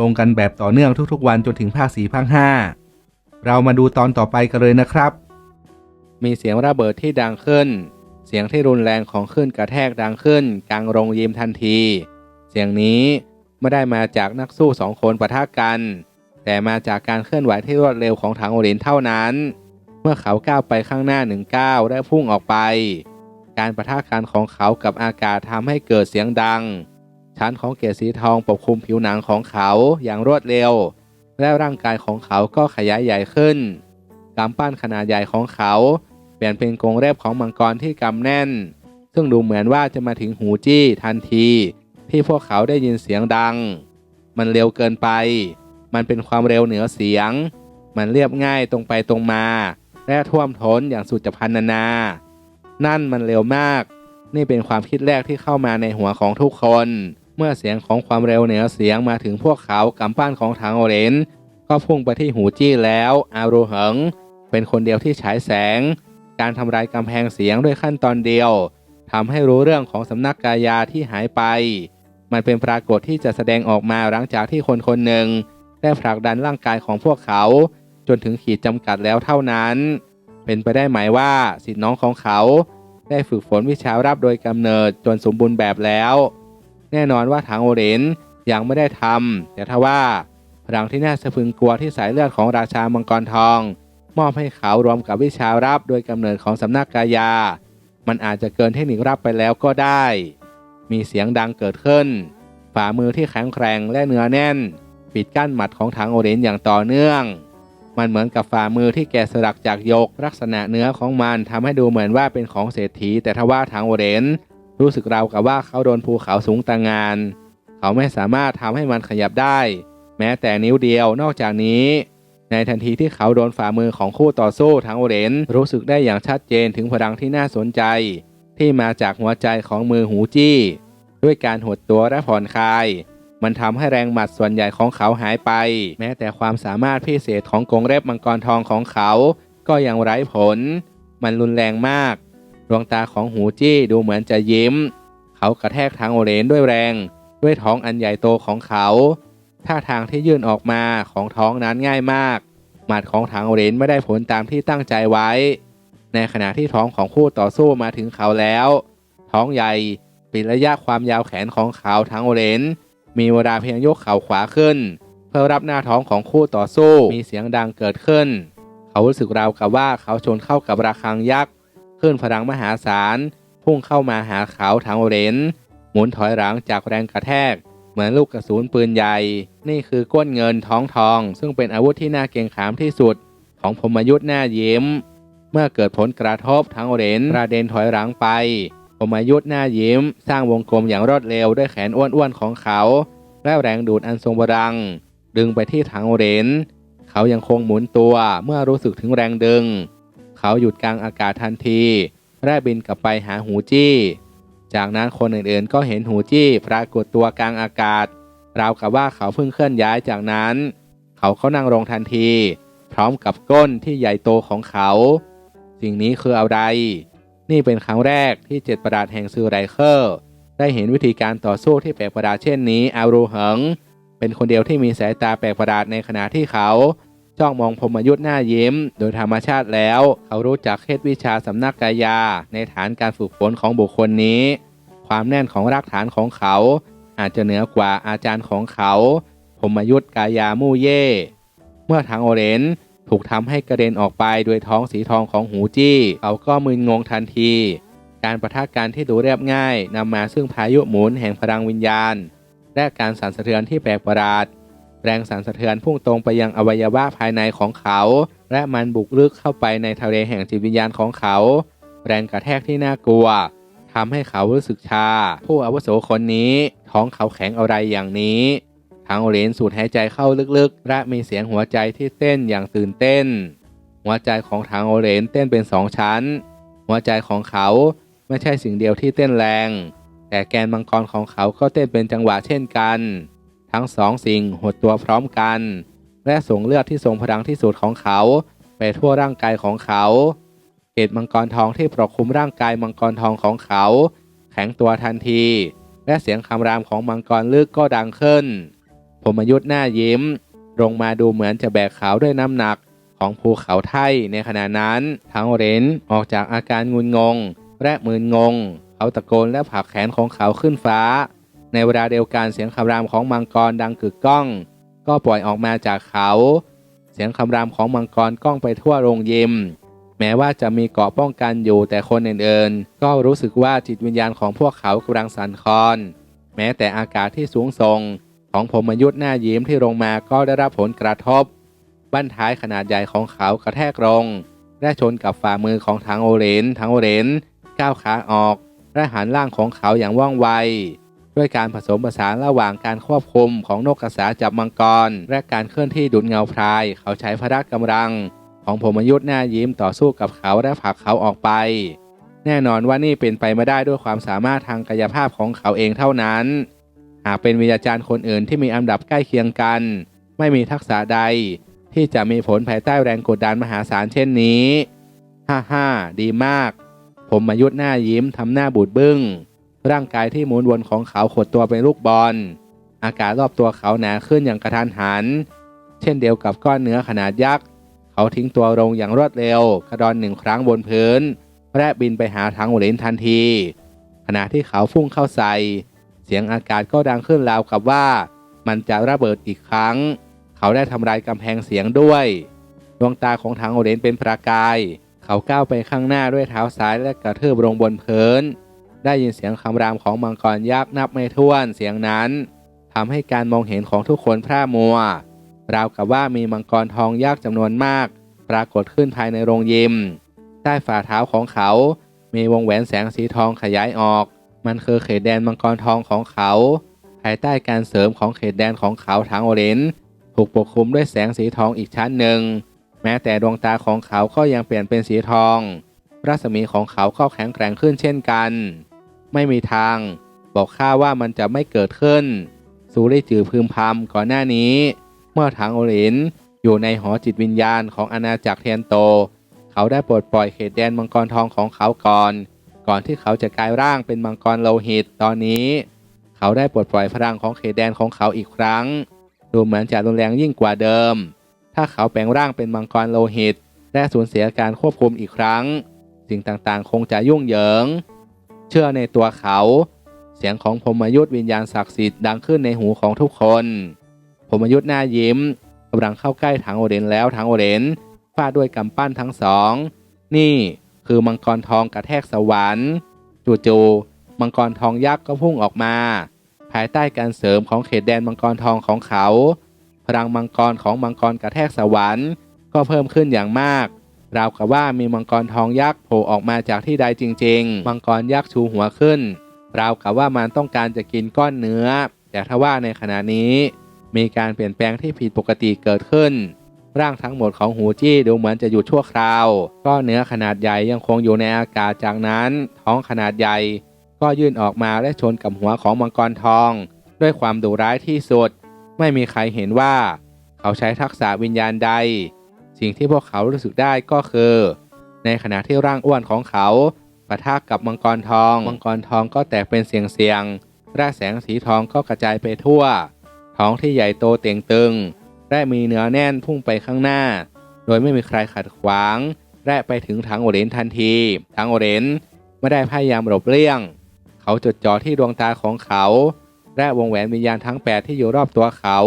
ลงกันแบบต่อเนื่องทุกๆ วันจนถึงภาคสี่ภาคห้าเรามาดูตอนต่อไปกันเลยนะครับ มีเสียงระเบิดที่ดังขึ้น เสียงที่รุนแรงของคลื่นกระแทกดังขึ้น กลางโรงยิมทันที เสียงนี้ไม่ได้มาจากนักสู้สองคนปะทะกัน แต่มาจากการเคลื่อนไหวที่รวดเร็วของถังโอรินเท่านั้น เมื่อเขาก้าวไปข้างหน้าหนึ่งก้าวและพุ่งออกไป การปะทะกันของเขากับอากาศทำให้เกิดเสียงดัง ชั้นของเกล็ดสีทองปกคลุมผิวหนังของเขาอย่างรวดเร็ว และร่างกายของเขาก็ขยายใหญ่ขึ้นกำปั้นขนาดใหญ่ของเขา เปลี่ยนเป็นกรงเล็บของมังกรที่กำแน่น ซึ่งดูเหมือนว่าจะมาถึงหูจี้ทันที ที่พวกเขาได้ยินเสียงดัง มันเร็วเกินไป มันเป็นความเร็วเหนือเสียง มันเรียบง่ายตรงไปตรงมา และท่วมท้นอย่างสุดจะพันนานา นั่นมันเร็วมาก นี่เป็นความคิดแรกที่เข้ามาในหัวของทุกคน เมื่อเสียงของความเร็วเหนือเสียงมาถึงพวกเขากำปั้นของทางโอเรนก็พุ่งไปที่หูจี้แล้ว อารูเหิงเป็นคนเดียวที่ฉายแสง การทำลายกำแพงเสียงด้วยขั้นตอนเดียวทำให้รู้เรื่องของสำนักกายาที่หายไป มันเป็นปรากฏที่จะแสดงออกมาหลังจากที่คนคนหนึ่ง ได้ผลักดันร่างกายของพวกเขา จนถึงขีดจำกัดแล้วเท่านั้น เป็นไปได้ไหมว่าสิทธิน้องของเขา ได้ฝึกฝนวิชารับโดยกำเนิดจนสมบูรณ์แบบแล้ว แน่นอนว่าถังโอเรนยังไม่ได้ทำแต่ถ้าว่าพลังที่น่าสะพรึงกลัวที่สายเลือดของราชามังกรทอง มอบให้เขารวมกับวิชารับโดยกำเนิดของสำนักกายา มันอาจจะเกินเทคนิครับไปแล้วก็ได้ มีเสียงดังเกิดขึ้น ฝ่ามือที่แข็งแกร่งและเนื้อแน่น ปิดกั้นหมัดของถังโอเรนอย่างต่อเนื่อง มันเหมือนกับฝ่ามือที่แกะสลักจากยกลักษณะเนื้อของมันทำให้ดูเหมือนว่าเป็นของเศรษฐี แต่ทว่าถังโอเรน รู้สึกราวกับว่าเขาโดนภูเขาสูงต่างงาน เขาไม่สามารถทำให้มันขยับได้ แม้แต่นิ้วเดียวนอกจากนี้ ในทันทีที่เขาโดนฝ่ามือของคู่ต่อสู้ทั้งโอเรนรู้สึกได้อย่างชัดเจนถึงพลังที่น่าสนใจ ที่มาจากหัวใจของมือหูจี้ ด้วยการหดตัวและผ่อนคลาย มันทำให้แรงหมัดส่วนใหญ่ของเขาหายไป แม้แต่ความสามารถพิเศษของกงเล็บมังกรทองของเขา ก็ยังไร้ผล มันรุนแรงมาก ดวงตาของหูจี้ดูเหมือนจะยิ้ม เขากระแทกทางโอเรนด้วยแรง ด้วยท้องอันใหญ่โตของเขาท่าทางที่ยื่นออกมาของท้องนั้นง่ายมาก หมัดของทางโอเรนไม่ได้ผลตามที่ตั้งใจไว้ ในขณะที่ท้องของคู่ต่อสู้มาถึงเขาแล้ว ท้องใหญ่ปิดระยะความยาวแขนของเขาทางโอเรนมีเวลาเพียงยกเข่าขวาขึ้น เพื่อรับหน้าท้องของคู่ต่อสู้มีเสียงดังเกิดขึ้น เขารู้สึกราวกับว่าเขาชนเข้ากับระฆังยักษ์ ขึ้นพลังมหาศาล พุ่งเข้ามาหาเขาทางโอเรนหมุนถอยหลังจากแรงกระแทก เหมือนลูกกระสุนปืนใหญ่ นี่คือก้นเงินท้องทอง ซึ่งเป็นอาวุธที่น่าเกรงขามที่สุด ของพมยุทธ์หน้ายิ้ม เมื่อเกิดผลกระทบทางโอเรนกระเด็นถอยหลังไปพมยุทธ์หน้ายิ้ม สร้างวงกลมอย่างรวดเร็วด้วยแขนอ้วนๆของเขา และแรงดูดอันทรงพลัง ดึงไปที่ถังโอเรนเขายังคงหมุนตัวเมื่อรู้สึกถึงแรงดึง เขาหยุดกลางอากาศทันทีและบินกลับไปหาหูจี้ จากนั้นคนอื่นๆ ก็เห็นหูจี้ปรากฏตัวกลางอากาศ ราวกับว่าเขาเพิ่งเคลื่อนย้ายจากนั้น เขาเขานั่งลงทันที พร้อมกับก้นที่ใหญ่โตของเขา สิ่งนี้คืออะไร นี่เป็นครั้งแรกที่เจ็ดประดาษแห่งซูไรเคอร์ ได้เห็นวิธีการต่อสู้ที่แปลกประหลาดเช่นนี้อารูเหิง เป็นคนเดียวที่มีสายตาแปลกประหลาดในขณะที่เขา จ้องมองพมยุทธ์หน้ายิ้ม โดยธรรมชาติแล้ว เขารู้จักเคล็ดวิชาสำนักกายา ในฐานการฝึกฝนของบุคคลนี้ ความแน่นของรากฐานของเขา อาจจะเหนือกว่าอาจารย์ของเขาพมยุทธ์กายามู่เย่ เมื่อทางโอเรนถูกทำให้กระเด็นออกไปด้วยท้องสีทองของหูจี้ เขาก็มึนงงทันที การประทะกันที่ดูเรียบง่ายนำมาซึ่งพายุหมุนแห่งพลังวิญญาณ และการสั่นสะเทือนที่แปลกประหลาด แรงสั่นสะเทือนพุ่งตรงไปยังอวัยวะภายในของเขา และมันบุกลึกเข้าไปในทะเลแห่งจิตวิญญาณของเขา แรงกระแทกที่น่ากลัวทำให้เขารู้สึกชา ผู้อาวุโสคนนี้ ท้องเขาแข็งอะไรอย่างนี้ถังโอเรนสูดหายใจเข้าลึกๆ และมีเสียงหัวใจที่เต้นอย่างตื่นเต้น หัวใจของถังโอเรนเต้นเป็นสองชั้น หัวใจของเขาไม่ใช่สิ่งเดียวที่เต้นแรง แต่แกนมังกรของเขาก็เต้นเป็นจังหวะเช่นกัน ทั้งสองสิ่งหดตัวพร้อมกัน และส่งเลือดที่ทรงพลังที่สุดของเขา ไปทั่วร่างกายของเขาเกตมังกรทองที่ปกคลุมร่างกายมังกรทองของเขา แข็งตัวทันที และเสียงคำรามของมังกรลึกก็ดังขึ้นผมยุทธ์หน้ายิ้ม ลงมาดูเหมือนจะแบกเขาด้วยน้ำหนักของภูเขาไทยในขณะนั้น ทั้งเรนออกจากอาการงุนงง และมืนงง เขาตะโกนและผลักแขนของเขาขึ้นฟ้า ในเวลาเดียวกันเสียงคำรามของมังกรดังกึกก้อง ก็ปล่อยออกมาจากเขา เสียงคำรามของมังกรก้องไปทั่วโรงยิม แม้ว่าจะมีเกราะป้องกันอยู่แต่คนอื่นๆก็รู้สึกว่าจิตวิญญาณของพวกเขากำลังสั่นคลอน แม้แต่อากาศที่สูงส่งของผมยุทธ์หน้ายิ้มที่ลงมาก็ได้รับผลกระทบ บั้นท้ายขนาดใหญ่ของเขากระแทกลงและชนกับฝ่ามือของทางโอเรนทางโอเรนก้าวขาออกและหันล่างของเขาอย่างว่องไว ด้วยการผสมผสานระหว่างการควบคุมของนกกระสาจับมังกร และการเคลื่อนที่ดุดเงาพราย เขาใช้พละกำลัง ของผมยุทธ์หน้ายิ้มต่อสู้กับเขาและผลักเขาออกไป แน่นอนว่านี่เป็นไปไม่ได้ด้วยความสามารถทางกายภาพของเขาเองเท่านั้น หากเป็นวิทยาจารย์คนอื่นที่มีอันดับใกล้เคียงกัน ไม่มีทักษะใด ที่จะมีผลภายใต้แรงกดดันมหาศาลเช่นนี้ ฮ่าฮ่าดีมาก ผมมายุดหน้ายิ้มทำหน้าบูดบึง้ง ร่างกายที่หมุนวนของเขาขดตัวเป็นลูกบอล อากาศรอบตัวเขาหนาขึ้นอย่างกระทันหัน เช่นเดียวกับก้อนเนื้อขนาดยักษ์ เขาทิ้งตัวลงอย่างรวดเร็ว กระดอนหนึ่งครั้งบนพื้น และบินไปหาทางหัวเลนทันที ขณะที่เขาพุ่งเข้าใส่ เสียงอากาศก็ดังขึ้นราวกับว่า มันจะระเบิดอีกครั้ง เขาได้ทำลายกำแพงเสียงด้วยดวงตาของทางโอเรนเป็นประกาย เขาก้าวไปข้างหน้าด้วยเท้าซ้ายและกระเทือบลงบนพื้น ได้ยินเสียงคำรามของมังกรยักษ์นับไม่ถ้วนเสียงนั้นทำให้การมองเห็นของทุกคนพร่ามัว ราวกับว่ามีมังกรทองยักษ์จำนวนมาก ปรากฏขึ้นภายในโรงยิม ใต้ฝ่าเท้าของเขา มีวงแหวนแสงสีทองขยายออก มันคือเขตแดนมังกรทองของเขา ภายใต้การเสริมของเขตแดนของเขาทางโอเรนถูกปกคลุมด้วยแสงสีทองอีกชั้นหนึ่ง แม้แต่ดวงตาของเขาก็ยังเปลี่ยนเป็นสีทอง รัศมีของเขาก็แข็งแกร่งขึ้นเช่นกัน ไม่มีทาง บอกข้าว่ามันจะไม่เกิดขึ้นซูริจือพึมพำก่อนหน้านี้ เมื่อทางโอเรนอยู่ในหอจิตวิญญาณของอาณาจักรเทียนโต เขาได้ปลดปล่อยเขตแดนมังกรทองของเขาก่อน ก่อนที่เขาจะกลายร่างเป็นมังกรโลหิตตอนนี้ เขาได้ปลดปล่อยพลังของเขตแดนของเขาอีกครั้ง ดูเหมือนจะรุนแรงยิ่งกว่าเดิม ถ้าเขาแปลงร่างเป็นมังกรโลหิต และสูญเสียการควบคุมอีกครั้ง สิ่งต่างๆ คงจะยุ่งเหยิง เชื่อในตัวเขา เสียงของพมยุทธวิญญาณศักดิ์สิทธิ์ดังขึ้นในหูของทุกคนพมยุทธหน้ายิ้มกำลังเข้าใกล้ถังโอเรนแล้วถังโอเรนฟาดด้วยกำปั้นทั้งสอง นี่คือมังกรทองกระแทกสวรรค์จู่ๆมังกรทองยักษ์ก็พุ่งออกมา ภายใต้การเสริมของเขตแดนมังกรทองของเขา พลังมังกรของมังกรกระแทกสวรรค์ ก็เพิ่มขึ้นอย่างมาก ราวกับว่ามีมังกรทองยักษ์โผล่ออกมาจากที่ใดจริง ๆ มังกรยักษ์ชูหัวขึ้น ราวกับว่ามันต้องการจะกินก้อนเนื้อ แต่ทว่าในขณะนี้ มีการเปลี่ยนแปลงที่ผิดปกติเกิดขึ้น ร่างทั้งหมดของหูจี้ดูเหมือนจะหยุดชั่วคราว ก้อนเนื้อขนาดใหญ่ยังคงอยู่ในอากาศจากนั้น ท้องขนาดใหญ่ ก็ยื่นออกมาและชนกับหัวของมังกรทอง ด้วยความดุร้ายที่สุด ไม่มีใครเห็นว่า เขาใช้ทักษะวิญญาณใด สิ่งที่พวกเขารู้สึกได้ก็คือ ในขณะที่ร่างอ้วนของเขาปะทะกับมังกรทอง มังกรทองก็แตกเป็นเสียงเสียงๆและแสงสีทองก็กระจายไปทั่ว ท้องที่ใหญ่โตเต่งตึง และมีเนื้อแน่นพุ่งไปข้างหน้า โดยไม่มีใครขัดขวาง และไปถึงทางโอเรนทันที ทางโอเรนไม่ได้พยายามหลบเลี่ยง เขาจดจ่อที่ดวงตาของเขา และวงแหวนวิญญาณทั้ง 8 ที่อยู่รอบตัวเขา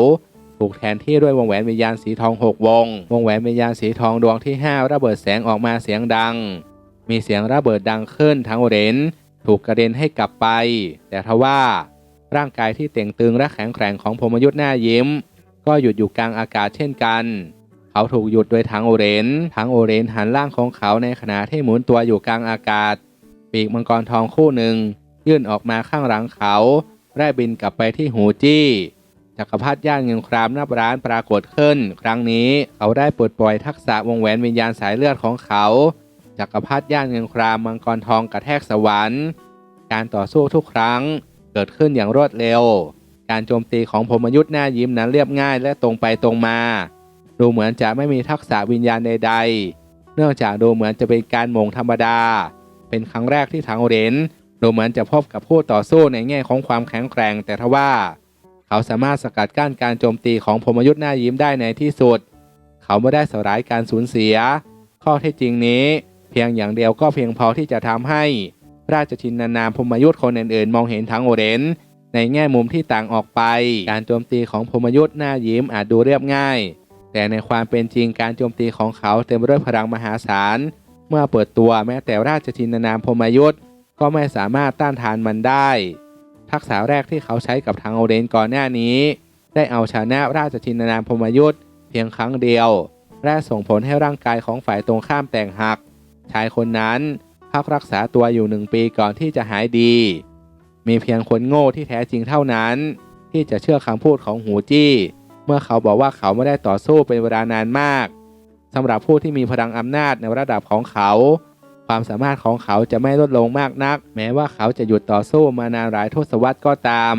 ถูกแทนที่ด้วยวงแหวนวิญญาณสีทองหกวง วงแหวนวิญญาณสีทองดวงที่ 5 ระเบิดแสงออกมาเสียงดัง มีเสียงระเบิดดังขึ้นทั้งโอเรนถูกกระเด็นให้กลับไป แต่ทว่า ร่างกายที่เต่งตึงและแข็งแกร่งของพมยุทธ์หน้ายิ้ม ก็หยุดอยู่กลางอากาศเช่นกัน เขาถูกหยุดโดยทางโอเรนทางโอเรนหันร่างของเขาในขณะที่หมุนตัวอยู่กลางอากาศ ปีกมังกรทองคู่หนึ่ง ยื่นออกมาข้างหลังเขา และบินกลับไปที่หูจี้ จักรพรรดิย่านเงินครามนับร้านปรากฏขึ้น ครั้งนี้เขาได้ปลดปล่อยทักษะวงแหวนวิญญาณสายเลือดของเขาจักรพรรดิย่านเงินครามมังกรทองกระแทกสวรรค์ การต่อสู้ทุกครั้งเกิดขึ้นอย่างรวดเร็ว การโจมตีของพรหมยุทธ์หน้ายิ้มนั้นเรียบง่ายและตรงไปตรงมา ดูเหมือนจะไม่มีทักษะวิญญาณใดๆ เนื่องจากดูเหมือนจะเป็นการหมงธรรมดา เป็นครั้งแรกที่ทางเรนดูเหมือนจะพบกับผู้ต่อสู้ในแง่ของความแข็งแกร่งแต่ทว่า เขาสามารถสกัดกั้นการโจมตีของพมยุทธ์หน้ายิ้มได้ในที่สุด เขาไม่ได้สลายการสูญเสีย ข้อเท็จจริงนี้ เพียงอย่างเดียวก็เพียงพอที่จะทำให้ ราชชินนามพมยุทธ์คนอื่นๆ มองเห็นทั้งโอเรนในแง่มุมที่ต่างออกไป การโจมตีของพมยุทธ์หน้ายิ้มอาจดูเรียบง่าย แต่ในความเป็นจริงการโจมตีของเขาเต็มไปด้วยพลังมหาศาล เมื่อเปิดตัวแม้แต่ราชชินนามพมยุทธ์ก็ไม่สามารถต้านทานมันได้ ทักษะแรกที่เขาใช้กับทางโอเรนก่อนหน้านี้ ได้เอาชนะราชชินนามพมยุทธ์เพียงครั้งเดียว และส่งผลให้ร่างกายของฝ่ายตรงข้ามแตกหัก ชายคนนั้นพักรักษาตัวอยู่หนึ่งปีก่อนที่จะหายดี มีเพียงคนโง่ที่แท้จริงเท่านั้น ที่จะเชื่อคำพูดของหูจี้ เมื่อเขาบอกว่าเขาไม่ได้ต่อสู้เป็นเวลานานมากสำหรับผู้ที่มีพลังอำนาจในระดับของเขา ความสามารถของเขาจะไม่ลดลงมากนัก แม้ว่าเขาจะหยุดต่อสู้มานานหลายทศวรรษก็ตาม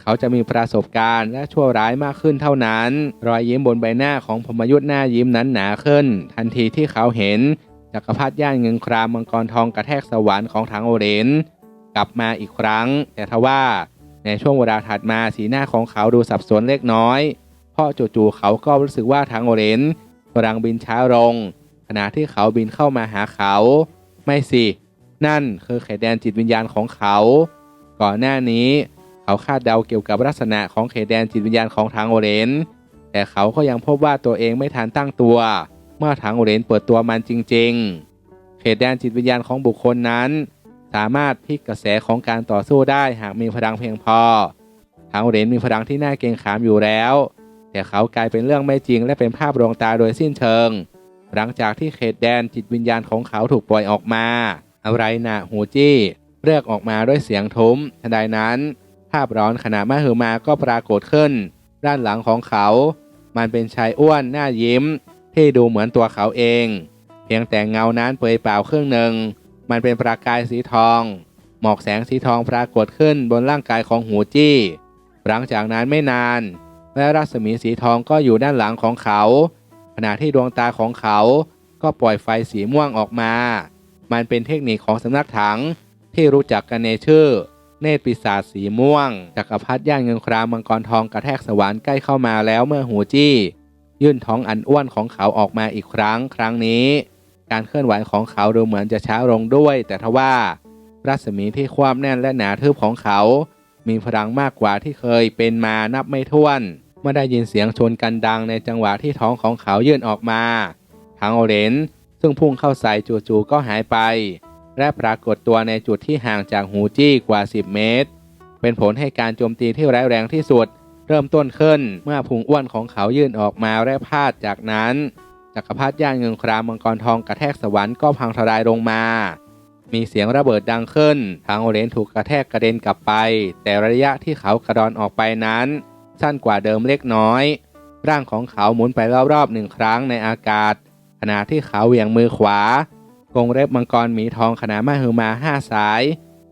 เขาจะมีประสบการณ์และชั่วร้ายมากขึ้นเท่านั้น รอยยิ้มบนใบหน้าของพมยุทธ์หน้ายิ้มนั้นหนาขึ้น ทันทีที่เขาเห็นจักรพรรดิย่านเงินครามมังกรทองกระแทกสวรรค์ของทางโอเรนกลับมาอีกครั้ง แต่ทว่า ในช่วงเวลาถัดมาสีหน้าของเขาดูสับสนเล็กน้อย เพราะจู่ๆเขาก็รู้สึกว่าทางโอเรนกำลังบินช้าลง ขณะที่เขาบินเข้ามาหาเขา ไม่สิ นั่นคือเขตแดนจิตวิญญาณของเขา ก่อนหน้านี้ เขาคาดเดาเกี่ยวกับลักษณะของเขตแดนจิตวิญญาณของทางโอเรน แต่เขาก็ยังพบว่าตัวเองไม่ทันตั้งตัว เมื่อทางโอเรนเปิดตัวมันจริง ๆ เขตแดนจิตวิญญาณของบุคคลนั้น สามารถพลิกกระแสของการต่อสู้ได้หากมีพลังเพียงพอ ทางโอเรนมีพลังที่น่าเกรงขามอยู่แล้ว แต่เขากลายเป็นเรื่องไม่จริงและเป็นภาพลวงตาโดยสิ้นเชิง หลังจากที่เขตแดนจิตวิญญาณของเขาถูกปล่อยออกมา อะไรนะหูจี้เรียกออกมาด้วยเสียงทุ้มทันใดนั้น ภาพร้อนขณะมาฮือมาก็ปรากฏขึ้น ด้านหลังของเขา มันเป็นชายอ้วนหน้ายิ้ม ที่ดูเหมือนตัวเขาเอง เพียงแต่เงานั้นเปลยเปล่าครึ่งหนึ่ง มันเป็นประกายสีทอง หมอกแสงสีทองปรากฏขึ้นบนร่างกายของหูจี้ หลังจากนั้นไม่นาน และรัศมีสีทองก็อยู่ด้านหลังของเขา ขณะที่ดวงตาของเขาก็ปล่อยไฟสีม่วงออกมา มันเป็นเทคนิคของสำนักถังที่รู้จักกันในชื่อ เนตรปีศาจสีม่วงจักรพรรดิย่างเงินครามมังกรทองกระแทกสวรรค์ใกล้เข้ามาแล้วเมื่อหูจี้ ยื่นท้องอันอ้วนของเขาออกมาอีกครั้งครั้งนี้ การเคลื่อนไหวของเขาดูเหมือนจะช้าลงด้วย แต่ทว่า รัศมีที่ความแน่นและหนาทึบของเขา มีพลังมากกว่าที่เคยเป็นมานับไม่ถ้วน มื่อได้ยินเสียงชนกันดังในจังหวะที่ท้องของเขายื่นออกมา ทางโอเรนซึ่งพุ่งเข้าใส่จู่ๆก็หายไป และปรากฏตัวในจุดที่ห่างจากหูจี้กว่า 10 เมตร เป็นผลให้การโจมตีที่ร้ายแรงที่สุด เริ่มต้นขึ้นเมื่อพุงอ้วนของเขายื่นออกมาและพาดจากนั้นจักรพรรดิย่านเงินครามมังกรทองกระแทกสวรรค์ก็พังทลายลงมา มีเสียงระเบิดดังขึ้น ทางโอเรนถูกกระแทกกระเด็นกลับไป แต่ระยะที่เขากระดอนออกไปนั้น สั้นกว่าเดิมเล็กน้อย ร่างของเขาหมุนไปรอบๆหนึ่งครั้งในอากาศ ขณะที่เขาเหวี่ยงมือขวากงเล็บมังกรหมีทองขนาดมหึมาห้าสาย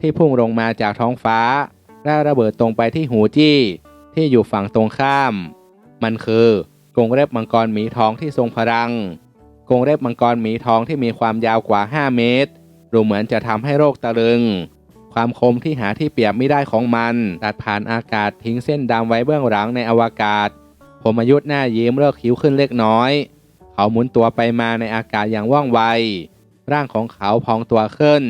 ที่พุ่งลงมาจากท้องฟ้า และระเบิดตรงไปที่หูจี้ ที่อยู่ฝั่งตรงข้าม มันคือกงเล็บมังกรหมีทองที่ทรงพลัง กงเล็บมังกรหมีทองที่มีความยาวกว่า 5 เมตร ดูเหมือนจะทำให้โรคตะลึง ความคมที่หาที่เปรียบไม่ได้ของมัน ตัดผ่านอากาศทิ้งเส้นดำไว้เบื้องหลังในอวกาศ ผมอายุหน้ายิ้มเลิกคิ้วขึ้นเล็กน้อย เขาหมุนตัวไปมาในอากาศอย่างว่องไว ร่างของเขาพองตัวขึ้น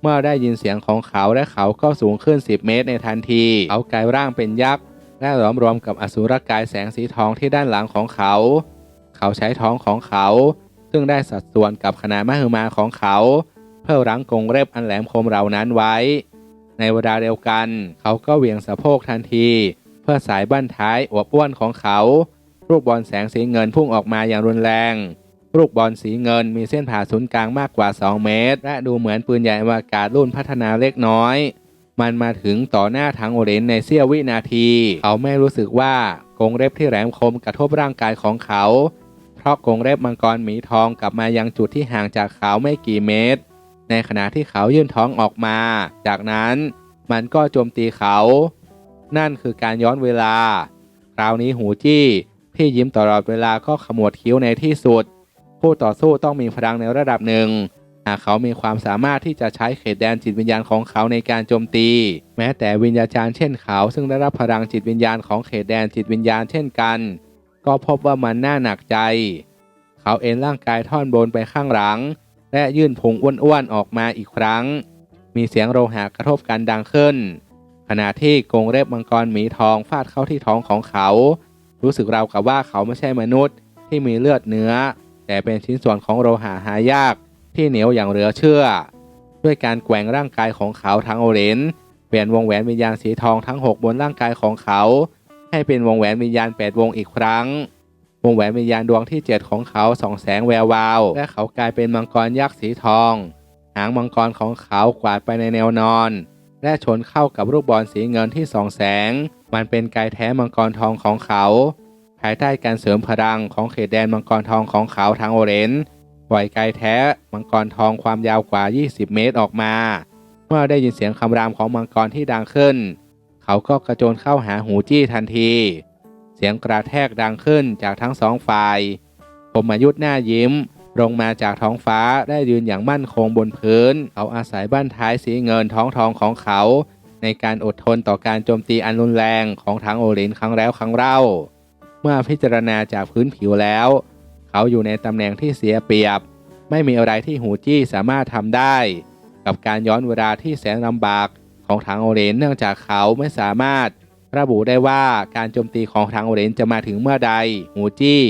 เมื่อได้ยินเสียงของเขาและเขาก็สูงขึ้น 10 เมตรในทันที เขากลายร่างเป็นยักษ์และหลอมรวมกับอสูรกายแสงสีทองที่ด้านหลังของเขา เขาใช้ท้องของเขา ซึ่งได้สัดส่วนกับขนาดมหึมาของเขา เพื่อรั้งกรงเล็บอันแหลมคมเหล่านั้นไว้ ในเวลาเดียวกัน เขาก็เหวี่ยงสะโพกทันที เพื่อสายบั้นท้ายอวบอ้วนของเขา ลูกบอลแสงสีเงินพุ่งออกมาอย่างรุนแรง ลูกบอลสีเงินมีเส้นผ่าศูนย์กลางมากกว่า 2 เมตร และดูเหมือนปืนใหญ่อวกาศรุ่นพัฒนาเล็กน้อย มันมาถึงต่อหน้าทางโอเรนในเสี้ยววินาที เขาไม่รู้สึกว่ากรงเล็บที่แหลมคมกระทบร่างกายของเขา เพราะกรงเล็บมังกรหมีทองกลับมายังจุดที่ห่างจากเขาไม่กี่เมตร ในขณะที่เขายื่นท้องออกมา จากนั้นมันก็โจมตีเขา นั่นคือการย้อนเวลา คราวนี้หูจี้ที่ยิ้มตลอดเวลาก็ขมวดคิ้วในที่สุด ผู้ต่อสู้ต้องมีพลังในระดับหนึ่ง หากเขามีความสามารถที่จะใช้เขตแดนจิตวิญญาณของเขาในการโจมตี แม้แต่วิญญาจารย์เช่นเขา ซึ่งได้รับพลังจิตวิญญาณของเขตแดนจิตวิญญาณเช่นกัน ก็พบว่ามันน่าหนักใจ เขาเอ็นร่างกายท่อนบนไปข้างหลัง และยื่นพุงอ้วนๆออกมาอีกครั้ง มีเสียงโลหะกระทบกันดังขึ้น ขณะที่กงเล็บมังกรหมีทองฟาดเข้าที่ท้องของเขา รู้สึกราวกับว่าเขาไม่ใช่มนุษย์ที่มีเลือดเนื้อ แต่เป็นชิ้นส่วนของโลหะหายากที่เหนียวอย่างเหลือเชื่อ ด้วยการแกว่งร่างกายของเขาทั้งโอเรนเปลี่ยนวงแหวนวิญญาณสีทองทั้ง 6 บนร่างกายของเขา ให้เป็นวงแหวนวิญญาณ 8 วงอีกครั้ง วงแหวนวิญญาณดวงที่ 7 ของเขาส่องแสงแวววาว และเขากลายเป็นมังกรยักษ์สีทอง หางมังกรของเขากวาดไปในแนวนอน และชนเข้ากับลูกบอลสีเงินที่ส่องแสง มันเป็นกายแท้มังกรทองของเขา ภายใต้การเสริมพลังของเขตแดนมังกรทองของเขาทั้งโอเรนปล่อยไกลแท้มังกรทองความยาวกว่า 20 เมตรออกมา เมื่อได้ยินเสียงคำรามของมังกรที่ดังขึ้น เขาก็กระโจนเข้าหาหูจี้ทันที สียงกระแทกดังขึ้นจากทั้งสองฝ่าย ผมมายุดหน้ายิ้ม ลงมาจากท้องฟ้าได้ยืนอย่างมั่นคงบนพื้น เขาอาศัยบ้านท้ายสีเงินท้องทองของเขา ในการอดทนต่อการโจมตีอันรุนแรงของทั้งโอลินครั้งแล้วครั้งเล่า เมื่อพิจารณาจากพื้นผิวแล้ว เขาอยู่ในตำแหน่งที่เสียเปรียบ ไม่มีอะไรที่หูจี้สามารถทำได้ กับการย้อนเวลาที่แสนลำบากของทางโอเรนเนื่องจากเขาไม่สามารถ ระบุได้ว่าการโจมตีของทางโอเรนจะมาถึงเมื่อใดหูจี้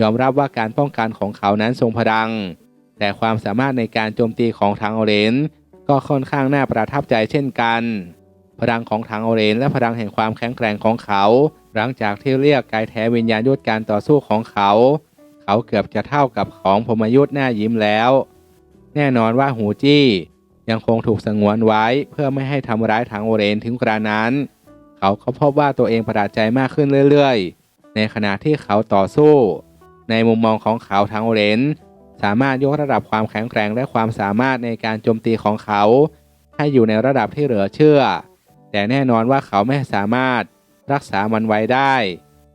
ยอมรับว่าการป้องกันของเขานั้นทรงพลัง แต่ความสามารถในการโจมตีของทางโอเรนก็ค่อนข้างน่าประทับใจเช่นกัน พลังของทางโอเรนและพลังแห่งความแข็งแกร่งของเขา หลังจากที่เรียกกายแท้วิญญาณยุทธการต่อสู้ของเขา เขาเกือบจะเท่ากับของพมยุทธ์หน้ายิ้มแล้ว แน่นอนว่าหูจี้ยังคงถูกสงวนไว้เพื่อไม่ให้ทำร้ายทางโอเรนถึงกระนั้น เขาพบว่าตัวเองประหลาดใจมากขึ้นเรื่อยๆ ในขณะที่เขาต่อสู้ ในมุมมองของเขาทางโอเรนสามารถยกระดับความแข็งแกร่งและความสามารถในการโจมตีของเขา ให้อยู่ในระดับที่เหลือเชื่อ แต่แน่นอนว่าเขาไม่สามารถรักษามันไว้ได้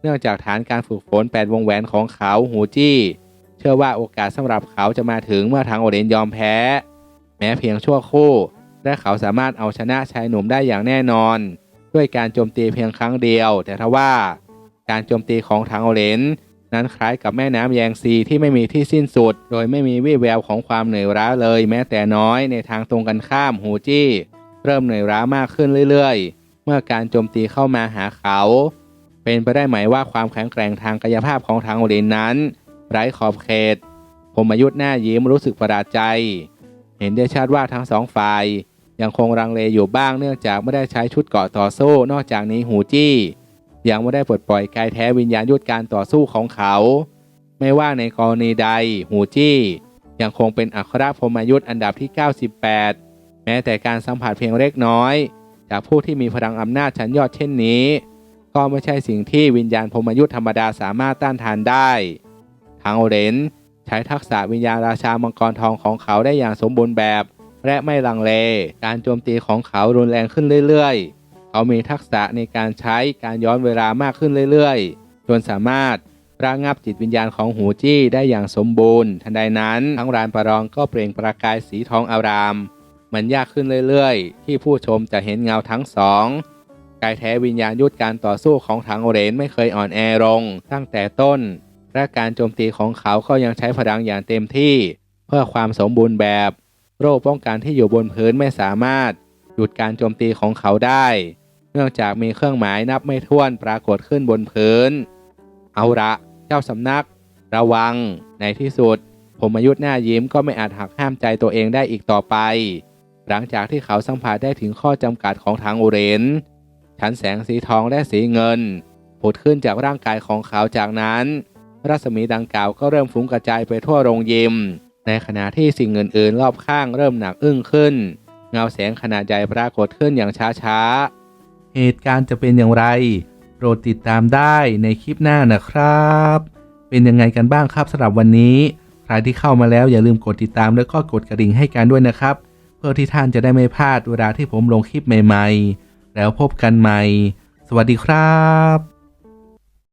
เนื่องจากฐานการฝึกฝนแปดวงแหวนของเขาหูจี้ เชื่อว่าโอกาสสำหรับเขาจะมาถึงเมื่อทางโอเรนยอมแพ้ แม้เพียงชั่วครู่และเขาสามารถเอาชนะชายหนุ่มได้อย่างแน่นอน ด้วยการโจมตีเพียงครั้งเดียว แต่ทว่าการโจมตีของทางโอเรนนั้นคล้ายกับแม่น้ำแยงซีที่ไม่มีที่สิ้นสุด โดยไม่มีวี่แววของความเหนื่อยล้าเลย แม้แต่น้อยในทางตรงกันข้ามหูจี้ เริ่มเหนื่อยล้ามากขึ้นเรื่อยๆ เมื่อการโจมตีเข้ามาหาเขา เป็นไปได้ไหมว่าความแข็งแกร่งทางกายภาพของทางโอเรนนั้น ไร้ขอบเขตผมอายุทธ์หน้ายิ้มรู้สึกประหลาดใจ เห็นได้ชัดว่าทั้งสองฝ่าย ยังคงรังเลอยู่บ้างเนื่องจากไม่ได้ใช้ชุดเกาะต่อสู้ นอกจากนี้หูจี้ยังไม่ได้ปลดปล่อยกายแท้วิญญาณยุทธการต่อสู้ของเขา ไม่ว่าในกรณีใด หูจี้ ยังคงเป็นอัครพรมยุทธ์อันดับที่ 98 แม้แต่การสัมผัสเพียงเล็กน้อย จากผู้ที่มีพลังอำนาจชั้นยอดเช่นนี้ ก็ไม่ใช่สิ่งที่วิญญาณพรมยุทธ์ธรรมดาสามารถต้านทานได้ทางโอเรนใช้ทักษะวิญญาณราชามังกรทองของเขาได้อย่างสมบูรณ์แบบ และไม่ลังเล การโจมตีของเขารุนแรงขึ้นเรื่อยๆ เขามีทักษะในการใช้การย้อนเวลามากขึ้นเรื่อยๆ จนสามารถระงับจิตวิญญาณของหูจี้ได้อย่างสมบูรณ์ ทันใดนั้นทั้งรานประรองก็เปล่งประกายสีทองอาราม มันยากขึ้นเรื่อยๆ ที่ผู้ชมจะเห็นเงาทั้งสองกายแท้วิญญาณยุทธการต่อสู้ของถังโอเรนไม่เคยอ่อนแอลงตั้งแต่ต้น และการโจมตีของเขาก็ยังใช้พลังอย่างเต็มที่ เพื่อความสมบูรณ์แบบ โรคป้องกันที่อยู่บนพื้นไม่สามารถหยุดการโจมตีของเขาได้ เนื่องจากมีเครื่องหมายนับไม่ถ้วนปรากฏขึ้นบนพื้น เอาละเจ้าสำนัก ระวัง ในที่สุด ผมอายุทธ์หน้ายิ้มก็ไม่อาจหักห้ามใจตัวเองได้อีกต่อไป หลังจากที่เขาสัมผัสได้ถึงข้อจำกัดของทางโอเรนชั้นแสงสีทองและสีเงินผุดขึ้นจากร่างกายของเขาจากนั้น รัศมีดังกล่าวก็เริ่มฟุ้งกระจายไปทั่วโรงยิม ในขณะที่สิ่งอื่นๆ รอบข้างเริ่มหนักอึ้งขึ้น เงาแสงขนาดใหญ่ปรากฏขึ้นอย่างช้าๆ เหตุการณ์จะเป็นอย่างไร โปรดติดตามได้ในคลิปหน้านะครับ เป็นยังไงกันบ้างครับสำหรับวันนี้ ใครที่เข้ามาแล้วอย่าลืมกดติดตามแล้วก็กดกระดิ่งให้กันด้วยนะครับ เพื่อที่ท่านจะได้ไม่พลาดเวลาที่ผมลงคลิปใหม่ ๆ แล้วพบกันใหม่ สวัสดีครับ